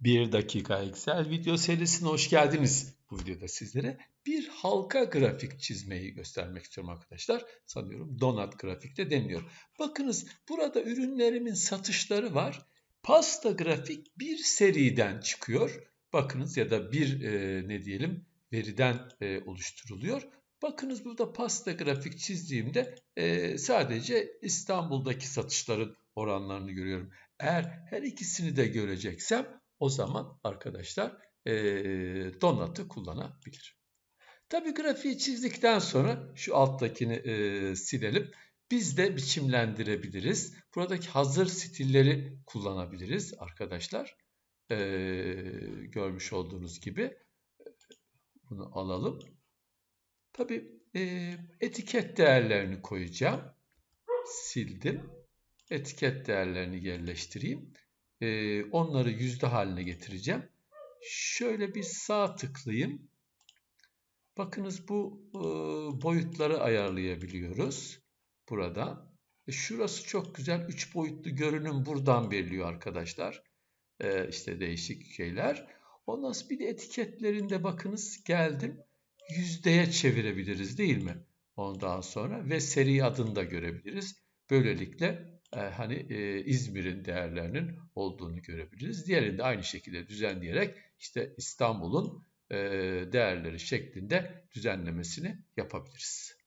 1 dakika Excel video serisine hoş geldiniz. Bu videoda sizlere bir halka grafik çizmeyi göstermek istiyorum arkadaşlar. Sanıyorum donat grafikte deniliyor. Bakınız burada ürünlerimin satışları var. Pasta grafik bir seriden çıkıyor. Bakınız ya da bir e, ne diyelim veriden e, oluşturuluyor. Bakınız burada pasta grafik çizdiğimde e, sadece İstanbul'daki satışların oranlarını görüyorum. Eğer her ikisini de göreceksem o zaman arkadaşlar e, donatı kullanabilirim. Tabi grafiği çizdikten sonra şu alttakini e, silelim. Biz de biçimlendirebiliriz. Buradaki hazır stilleri kullanabiliriz arkadaşlar. E, görmüş olduğunuz gibi. Bunu alalım. Tabi e, etiket değerlerini koyacağım. Sildim. Etiket değerlerini yerleştireyim. E, onları yüzde haline getireceğim. Şöyle bir sağ tıklayayım. Bakınız bu e, boyutları ayarlayabiliyoruz. Burada. E, şurası çok güzel. Üç boyutlu görünüm buradan veriliyor arkadaşlar. E, işte değişik şeyler. Ondan sonra bir de etiketlerinde bakınız geldim. Yüzdeye çevirebiliriz değil mi? Ondan sonra ve seri adını da görebiliriz. Böylelikle e, hani e, İzmir'in değerlerinin olduğunu görebiliriz. Diğerini de aynı şekilde düzenleyerek işte İstanbul'un e, değerleri şeklinde düzenlemesini yapabiliriz.